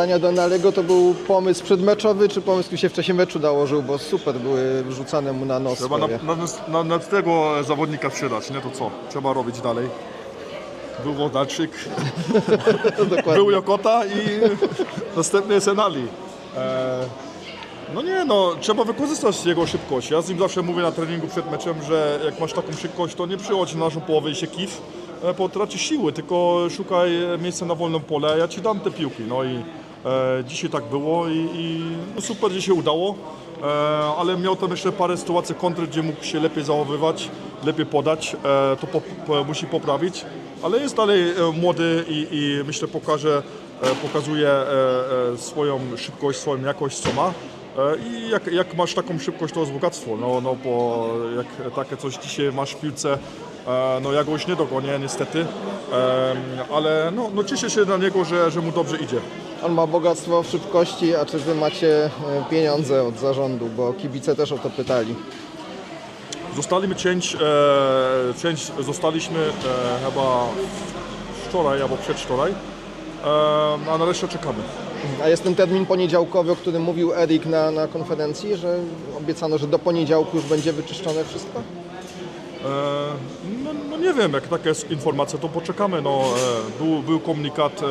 zdania do Nalego to był pomysł przedmeczowy, czy pomysł, który się w czasie meczu nałożył, bo super były wrzucane mu na nos. Trzeba na, na, na, na tego zawodnika przydać, nie to co? Trzeba robić dalej. Był Wodalczyk, był Jokota i następny jest Enali. E, no nie, no trzeba wykorzystać jego szybkość. Ja z nim zawsze mówię na treningu przed meczem, że jak masz taką szybkość, to nie przychodź na naszą połowę i się kif, e, bo tracisz siły, tylko szukaj miejsca na wolnym pole, ja ci dam te piłki. No i e, dzisiaj tak było i, i no super, że się udało. E, ale miał tam jeszcze parę sytuacji kontry, gdzie mógł się lepiej zachowywać, lepiej podać, e, to po, po, musi poprawić, ale jest dalej e, młody i, i myślę pokaże, e, pokazuje e, e, swoją szybkość, swoją jakość, co ma. E, I jak, jak masz taką szybkość, to jest bogactwo, no, no bo jak takie coś dzisiaj masz w piłce, e, no ja go już nie dogonię niestety, ale no, no cieszę się na niego, że, że mu dobrze idzie. On ma bogactwo w szybkości, a czy wy macie e, pieniądze od zarządu, bo kibice też o to pytali. Zostaliśmy część, e, część zostaliśmy e, chyba wczoraj albo przedwczoraj, e, a na resztę czekamy. A jest ten termin poniedziałkowy, o którym mówił Erik na, na konferencji, że obiecano, że do poniedziałku już będzie wyczyszczone wszystko? E, nie wiem, jak taka jest informacja, to poczekamy. No, e, był, był komunikat, e,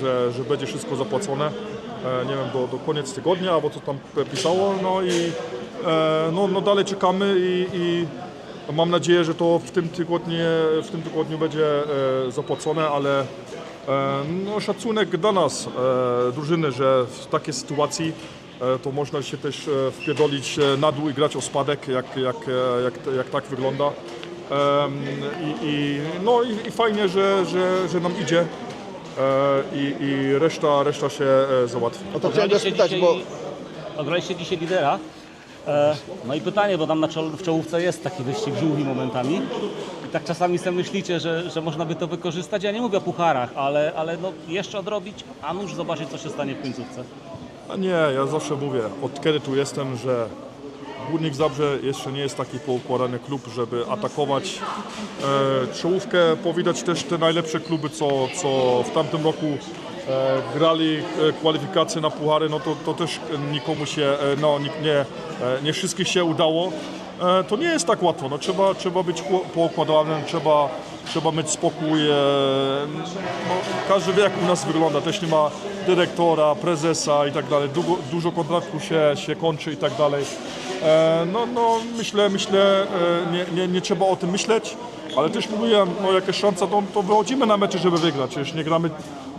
że, że będzie wszystko zapłacone, e, nie wiem, do, do koniec tygodnia, albo co tam pisało, no i no, no dalej czekamy i, i mam nadzieję, że to w tym tygodniu, w tym tygodniu będzie zapłacone, ale no, szacunek dla nas, drużyny, że w takiej sytuacji to można się też wpierdolić e, na dół i grać o spadek, jak, jak, jak, jak tak wygląda. I, i, no i, i fajnie, że, że, że nam idzie e, i, i reszta, reszta się e, załatwi. No to chciałem spytać, bo dzisiaj, ograliście dzisiaj lidera. E, no i pytanie, bo tam na czol, w czołówce jest taki wyścig żółwi momentami. I tak czasami sobie myślicie, że, że można by to wykorzystać. Ja nie mówię o pucharach, ale, ale no jeszcze odrobić, a nuż zobaczyć, co się stanie w końcówce. A nie, ja zawsze mówię, od kiedy tu jestem, że Górnik Zabrze jeszcze nie jest taki poukładany klub, żeby atakować e, czołówkę. Powidać też te najlepsze kluby, co, co w tamtym roku e, grali e, kwalifikacje na puchary, no to, to też nikomu się, e, no nie, e, nie wszystkich się udało. E, to nie jest tak łatwo, no, trzeba, trzeba być po- poukładanym, trzeba, trzeba mieć spokój. E, no, każdy wie jak u nas wygląda, też nie ma dyrektora, prezesa i tak dalej, dużo, dużo kontraktów się, się kończy i tak dalej. E, no, no myślę, myślę, e, nie, nie, nie trzeba o tym myśleć, ale też mówię, no jakaś szansa, to, to wychodzimy na mecze, żeby wygrać, już nie gramy,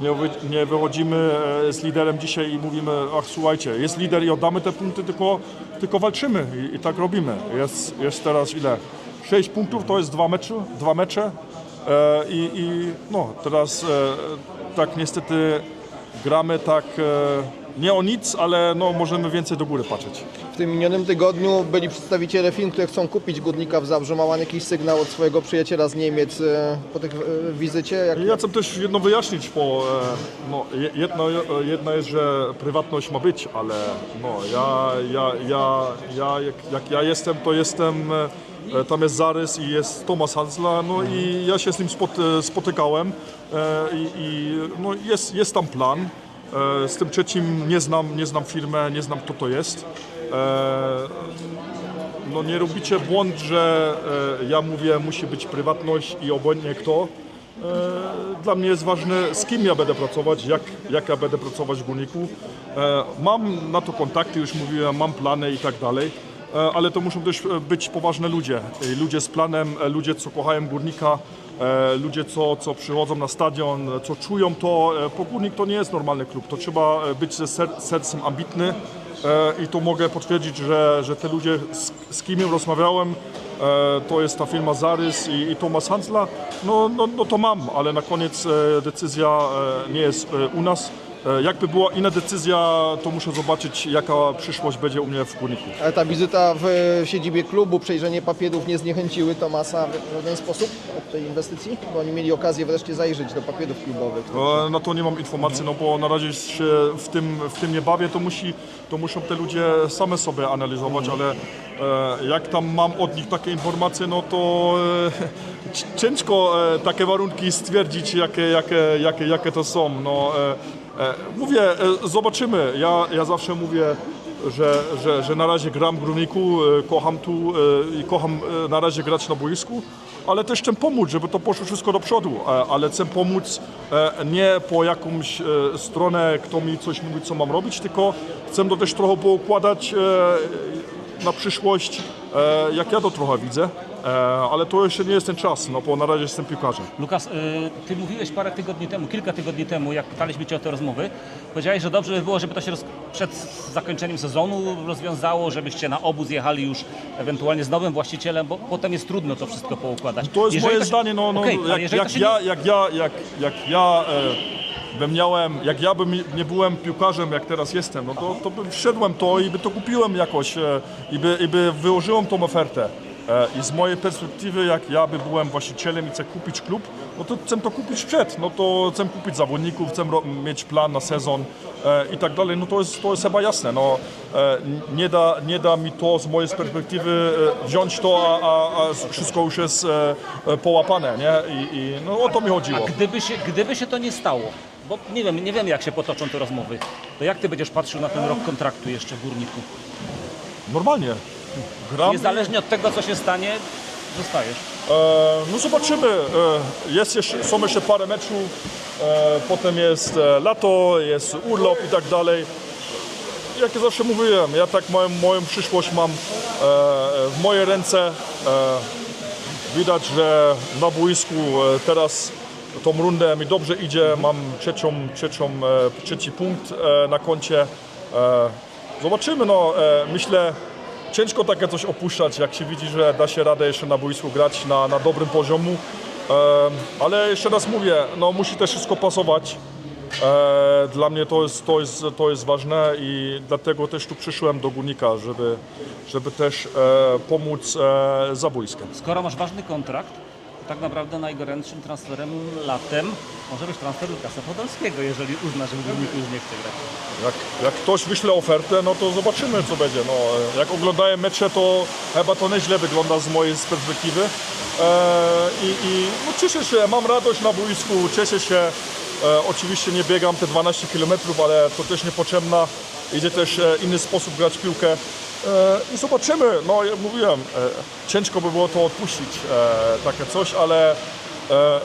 nie, nie wychodzimy e, z liderem dzisiaj i mówimy, ach słuchajcie, jest lider i oddamy te punkty, tylko, tylko walczymy i, i tak robimy. Jest, jest teraz ile? 6 punktów, to jest dwa mecze, dwa mecze e, i, i no teraz e, tak niestety gramy tak e, nie o nic, ale no możemy więcej do góry patrzeć. w tym minionym tygodniu byli przedstawiciele firm, które chcą kupić Górnika w Zabrze. Ma Pan jakiś sygnał od swojego przyjaciela z Niemiec e, po tej wizycie? Jak... Ja chcę też jedno wyjaśnić, bo e, no, je- jedno, jedno jest, że prywatność ma być, ale no, ja, ja, ja, ja jak, jak ja jestem, to jestem, tam jest zarys i jest Tomasz Hansla, no i ja się z nim spot, spotykałem e, i, i no, jest, jest tam plan. E, Z tym trzecim nie znam, nie znam firmę, nie znam kto to jest. E, no nie robicie błąd, że e, ja mówię, musi być prywatność i obojętnie kto. E, dla mnie jest ważne, z kim ja będę pracować, jak, jak ja będę pracować w Górniku. E, mam na to kontakty, już mówiłem, mam plany i tak dalej, e, ale to muszą też e, być poważne ludzie. E, Ludzie z planem, e, ludzie, co kochają Górnika, e, ludzie, co, co przychodzą na stadion, e, co czują to. E, Bo Górnik to nie jest normalny klub, to trzeba e, być ze ser- sercem ambitny. E, I tu mogę potwierdzić, że, że te ludzie, z, z kim rozmawiałem, e, to jest ta firma Zarys i, i Thomas Hansla, no, no, no to mam, ale na koniec e, decyzja e, nie jest e, u nas. E, jakby była inna decyzja, to muszę zobaczyć, jaka przyszłość będzie u mnie w Górniku. Ale ta wizyta w siedzibie klubu, przejrzenie papierów nie zniechęciły Tomasa w żaden sposób od tej inwestycji? Bo oni mieli okazję wreszcie zajrzeć do papierów klubowych. E, Na to nie mam informacji, no bo na razie się w tym, w tym nie bawię, to, musi, to muszą te ludzie same sobie analizować, ale e, jak tam mam od nich takie informacje, no to e, ciężko e, takie warunki stwierdzić, jakie, jakie, jakie, jakie to są. No, E, Mówię, e, zobaczymy. Ja, ja zawsze mówię, że, że, że na razie gram w Górniku, e, kocham tu e, i kocham e, na razie grać na boisku, ale też chcę pomóc, żeby to poszło wszystko do przodu, E, ale chcę pomóc e, nie po jakąś e, stronę, kto mi coś mówi, co mam robić, tylko chcę to też trochę poukładać e, na przyszłość, e, jak ja to trochę widzę, e, ale to jeszcze nie jest ten czas, no bo na razie jestem piłkarzem. Lukas, y, ty mówiłeś parę tygodni temu, kilka tygodni temu, jak pytaliśmy cię o te rozmowy, powiedziałeś, że dobrze by było, żeby to się roz... przed zakończeniem sezonu rozwiązało, żebyście na obóz jechali już ewentualnie z nowym właścicielem, bo potem jest trudno to wszystko poukładać. To jest Jeżeli moje to się- zdanie, no, no Okej, ale jak, jeżeli to jak, się ja, nie- jak ja, jak, jak ja e, bym miałem, jak ja bym nie byłem piłkarzem, jak teraz jestem, no to, to bym wszedłem to i by to kupiłem jakoś e, i, by, i by wyłożyłem tą ofertę. E, I z mojej perspektywy, jak ja by byłem właścicielem i chcę kupić klub, no to chcę to kupić przed, no to chcę kupić zawodników, chcę mieć plan na sezon e, i tak dalej, no to jest, to jest chyba jasne, no e, nie, da, nie da mi to z mojej perspektywy e, wziąć to, a, a, a wszystko już jest e, e, połapane, nie? I, i no o to mi chodziło. Gdyby się, gdyby się to nie stało, bo nie wiem, nie wiem jak się potoczą te rozmowy, to jak ty będziesz patrzył na ten rok kontraktu jeszcze w Górniku? Normalnie. Gram. Niezależnie od tego, co się stanie, zostajesz. E, no zobaczymy. E, jest jeszcze, są jeszcze parę meczów, e, potem jest e, lato, jest urlop i tak dalej. Jak ja zawsze mówiłem, ja tak moją, moją przyszłość mam e, w moje ręce. E, widać, że na boisku e, teraz tą rundę mi dobrze idzie. Mam trzecią, trzecią, e, trzeci punkt e, na koncie. E, zobaczymy. No, myślę, ciężko takie coś opuszczać, jak się widzi, że da się radę jeszcze na boisku grać na, na dobrym poziomu. Ale jeszcze raz mówię, no, musi też wszystko pasować. Dla mnie to jest, to, jest, to jest ważne i dlatego też tu przyszłem do Górnika, żeby, żeby też pomóc za boiskiem. Skoro masz ważny kontrakt, tak naprawdę najgorętszym transferem latem może być transfer Lukasa Podolskiego, jeżeli uzna, że w Górniku już nie chce grać. Jak, jak ktoś wyśle ofertę, no to zobaczymy co będzie. No, e, jak oglądaję mecze, to chyba to nieźle wygląda z mojej perspektywy. E, i, I no, cieszę się, mam radość na boisku, cieszę się. E, oczywiście nie biegam te 12 km, ale to też niepotrzebna. Idzie też e, inny sposób grać piłkę. E, I zobaczymy, no jak mówiłem, e, ciężko by było to odpuścić, e, takie coś, ale e, e,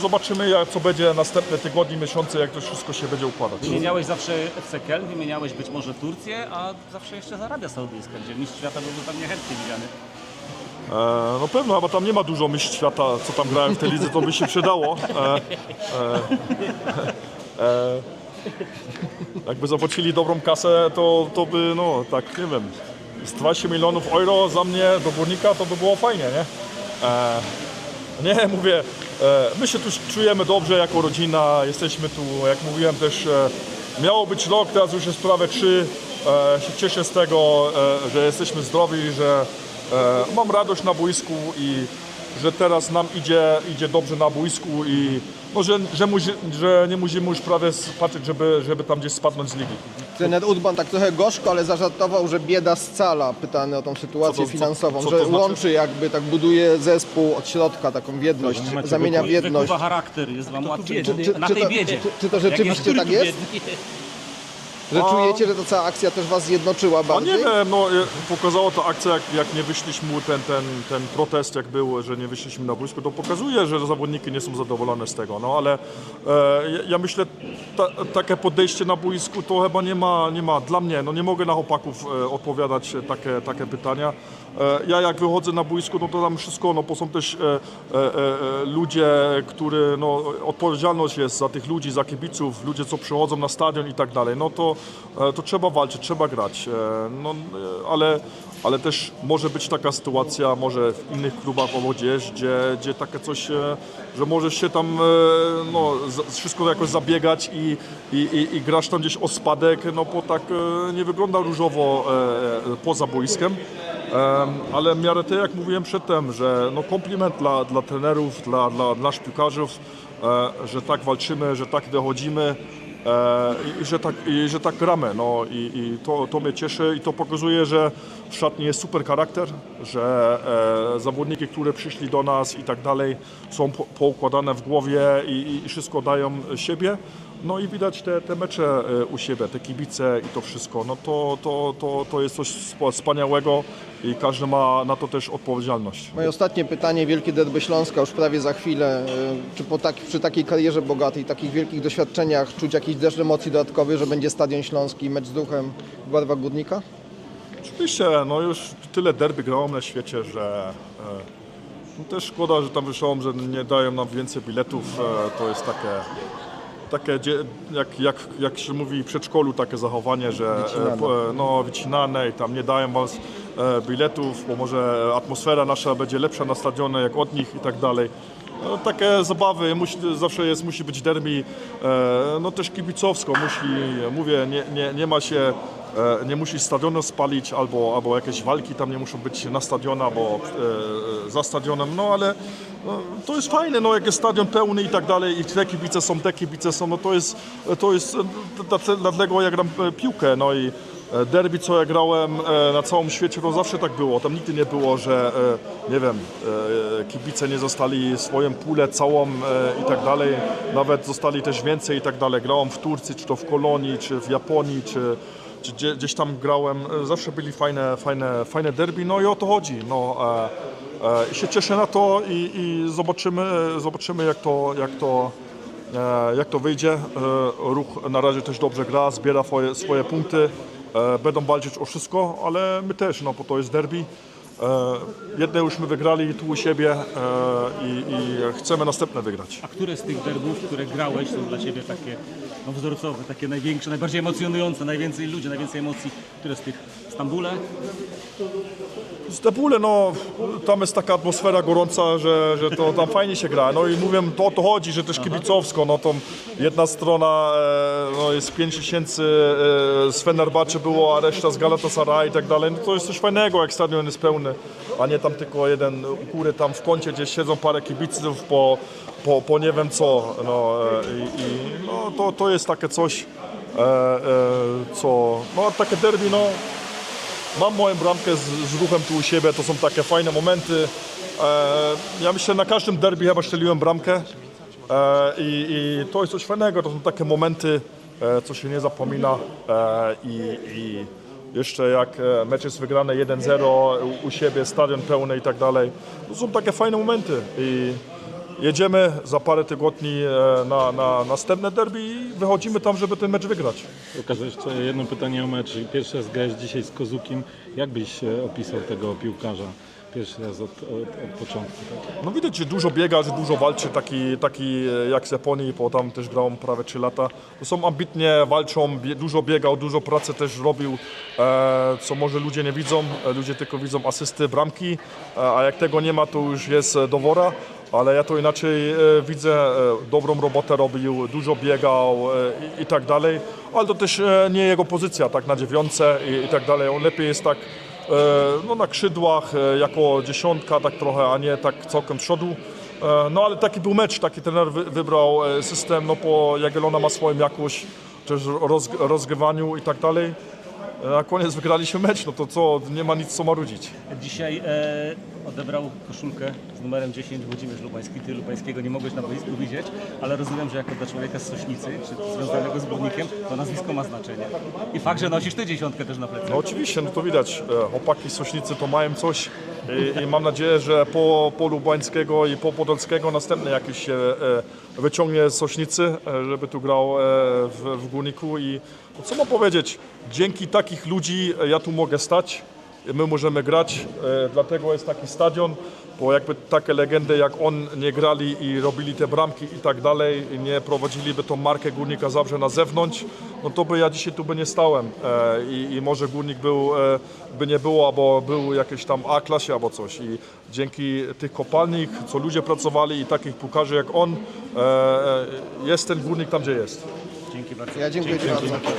zobaczymy jak, co będzie następne tygodnie, miesiące, jak to wszystko się będzie układać. Wymieniałeś zawsze FC Keln, wymieniałeś być może Turcję, a zawsze jeszcze Arabia Saudyjska, gdzie mistrz świata byłby pewnie chętnie widziany. E, no pewno, bo tam nie ma dużo mistrzów świata, co tam grają w tej lidze, to by się przydało. E, e, e, jakby zapłacili dobrą kasę, to, to by, no tak, nie wiem, z 20 milionów euro za mnie do górnika, to by było fajnie, nie? E, nie, mówię, e, my się tu czujemy dobrze jako rodzina, jesteśmy tu, jak mówiłem też, e, miało być rok, teraz już jest prawie trzy. E, się cieszę z tego, e, że jesteśmy zdrowi, że e, mam radość na boisku i że teraz nam idzie, idzie dobrze na boisku i no, że, że, musi, że nie musimy już prawie patrzeć, żeby, żeby tam gdzieś spadnąć z ligi. Trener Udban tak trochę gorzko, ale zażartował, że bieda scala, pytany o tą sytuację Co to- co- finansową, co to że znaczy? łączy jakby, tak buduje zespół od środka, taką wiedność, zamienia w jedność. Charakter, jest wam łatwiej. Czy- czy- na czy tej to- biedzie. czy- czy to Jak rzeczywiście tak jest? biedny. Że czujecie, że ta cała akcja też was zjednoczyła A bardziej? nie wiem, no e, pokazała ta akcja, jak, jak nie wyszliśmy, ten, ten, ten protest jak był, że nie wyszliśmy na boisko, to pokazuje, że zawodniki nie są zadowolone z tego, no ale e, ja, ja myślę, ta, takie podejście na boisku to chyba nie ma, nie ma dla mnie, no nie mogę na chłopaków e, odpowiadać e, takie, takie pytania. E, ja jak wychodzę na boisko, no to tam wszystko, no bo są też e, e, e, ludzie, który, no odpowiedzialność jest za tych ludzi, za kibiców, ludzie co przychodzą na stadion i tak dalej, no to, e, to trzeba walczyć, trzeba grać, e, no, e, ale, ale też może być taka sytuacja, może w innych klubach albo gdzieś, gdzie, gdzie takie coś, że możesz się tam, no wszystko jakoś zabiegać i, i, i, grasz tam gdzieś o spadek, no bo tak nie wygląda różowo poza boiskiem. Em, ale w miarę tak jak mówiłem przedtem, że no komplement dla, dla trenerów, dla, dla naszych piłkarzów, e, że tak walczymy, że tak dochodzimy i, i, że tak, i że tak gramy. No, i, i to, to mnie cieszy i to pokazuje, że w szatni jest super charakter, że e, zawodniki, które przyszli do nas i tak dalej są po, poukładane w głowie i, i, wszystko dają siebie. No i widać te, te mecze e, u siebie, te kibice i to wszystko. No to, to, to, to jest coś wspaniałego i każdy ma na to też odpowiedzialność. Moje ostatnie pytanie, Wielkie Derby Śląska już prawie za chwilę. Y, Czy po tak, przy takiej karierze bogatej, takich wielkich doświadczeniach czuć jakiś deszcz emocji dodatkowy, że będzie Stadion Śląski, mecz z duchem w barwach Górnika? Oczywiście, no już tyle derby grałem na świecie, że e, no też szkoda, że tam wyszło, że nie dają nam więcej biletów. E, to jest takie, takie jak, jak, jak się mówi w przedszkolu, takie zachowanie, że e, po- e, no, wycinane i tam nie dają was biletów, bo może atmosfera nasza będzie lepsza na stadionie jak od nich i tak dalej. No, takie zabawy, musi, zawsze jest, musi być derby, no też kibicowsko, musi, mówię, nie, nie, nie ma się nie musi stadionu spalić, albo, albo jakieś walki tam nie muszą być na stadionie, albo e, za stadionem, no ale no, to jest fajne, no jak jest stadion pełny i tak dalej i te kibice są, te kibice są, no to jest, to jest e, dla- dlatego ja gram e, piłkę, no i e, derby, co ja grałem e, na całym świecie, to zawsze tak było, tam nigdy nie było, że e, nie wiem, e, kibice nie zostali swoją pulę całą e, i tak dalej, nawet zostali też więcej i tak dalej, grałem w Turcji, czy to w Kolonii, czy w Japonii, czy gdzie, gdzieś tam grałem, e, zawsze byli fajne, fajne, fajne derby, no i o to chodzi. No, e, e, się cieszę na to i, i zobaczymy, zobaczymy jak to, jak to, e, jak to wyjdzie. E, ruch na razie też dobrze gra, zbiera swoje, swoje punkty, e, będą walczyć o wszystko, ale my też, no bo to jest derby. E, jedne już my wygrali tu u siebie e, i, i chcemy następne wygrać. A które z tych derbów, które grałeś, są dla Ciebie takie no, wzorcowe, takie największe, najbardziej emocjonujące, najwięcej ludzi, najwięcej emocji? Które z tych? Stambule? Stepule, no tam jest taka atmosfera gorąca, że, że to tam fajnie się gra. No i mówię, to o to chodzi, że też kibicowsko, no to jedna strona e, no, jest 5 tysięcy z Fenerbahce było, a reszta z Galatasaray i tak dalej. No to jest coś fajnego, jak stadion jest pełny, a nie tam tylko jeden u góry tam w kącie, gdzie siedzą parę kibiców po, po, po nie wiem co. No, e, i, i, no to, to jest takie coś, e, e, co, no takie derby, no Mam moją bramkę z, z ruchem tu u siebie, to są takie fajne momenty. E, ja myślę, na każdym derby chyba strzeliłem bramkę e, i, i to jest coś fajnego, to są takie momenty, e, co się nie zapomina e, i, i jeszcze jak e, mecz jest wygrany 1-0 u, siebie, stadion pełny i tak dalej. To są takie fajne momenty i jedziemy za parę tygodni e, na, na następne derby i wychodzimy tam, żeby ten mecz wygrać. Łukasz, jeszcze jedno pytanie o mecz. Pierwszy raz grałeś dzisiaj z Kozukiem. Jak byś opisał tego piłkarza? Pierwszy raz od, od, od początku. Tak? No widać, że dużo biega, że dużo walczy, taki, taki e, jak z Japonii, bo tam też grałem prawie 3 lata. To są ambitnie, walczą, bie, dużo biegał, dużo pracy też robił, e, co może ludzie nie widzą. E, Ludzie tylko widzą asysty, bramki, e, a jak tego nie ma, to już jest dowora. Ale ja to inaczej e, widzę, e, dobrą robotę robił, dużo biegał e, i, i tak dalej. Ale to też e, nie jego pozycja, tak na dziewiątce i, i tak dalej. On lepiej jest tak no, na skrzydłach e, jako dziesiątka tak trochę, a nie tak całkiem przodu. E, No ale taki był mecz, taki trener wy, wybrał e, system, no po Jagiellona ma swoją jakość, też roz, rozgrywaniu i tak dalej. E, Na koniec wygraliśmy mecz, no to co, nie ma nic co marudzić. Dzisiaj e, odebrał koszulkę z numerem 10 Włodzimierz Lubański. Ty Lubańskiego nie mogłeś na boisku widzieć, ale rozumiem, że jako dla człowieka z Sośnicy, czy związanego z Górnikiem, to nazwisko ma znaczenie. I fakt, że nosisz ty dziesiątkę też na plecach. No oczywiście, no to widać, e, chłopaki z Sośnicy to mają coś i, i mam nadzieję, że po, po Lubańskiego i po Podolskiego następny jakiś się e, wyciągnie z Sośnicy, e, żeby tu grał e, w, w Górniku. I no, co mam powiedzieć, dzięki takich ludzi e, ja tu mogę stać, my możemy grać, e, dlatego jest taki stadion, bo jakby takie legendy jak on nie grali i robili te bramki i tak dalej, i nie prowadziliby tą markę Górnika Zabrze na zewnątrz, no to by ja dzisiaj tu by nie stałem e, i, i może Górnik był, e, by nie było, albo był jakiś tam A-klasie albo coś i dzięki tych kopalni, co ludzie pracowali i takich pukarzy jak on, e, e, jest ten Górnik tam, gdzie jest. Dzięki bardzo. Ja dziękuję Ci bardzo.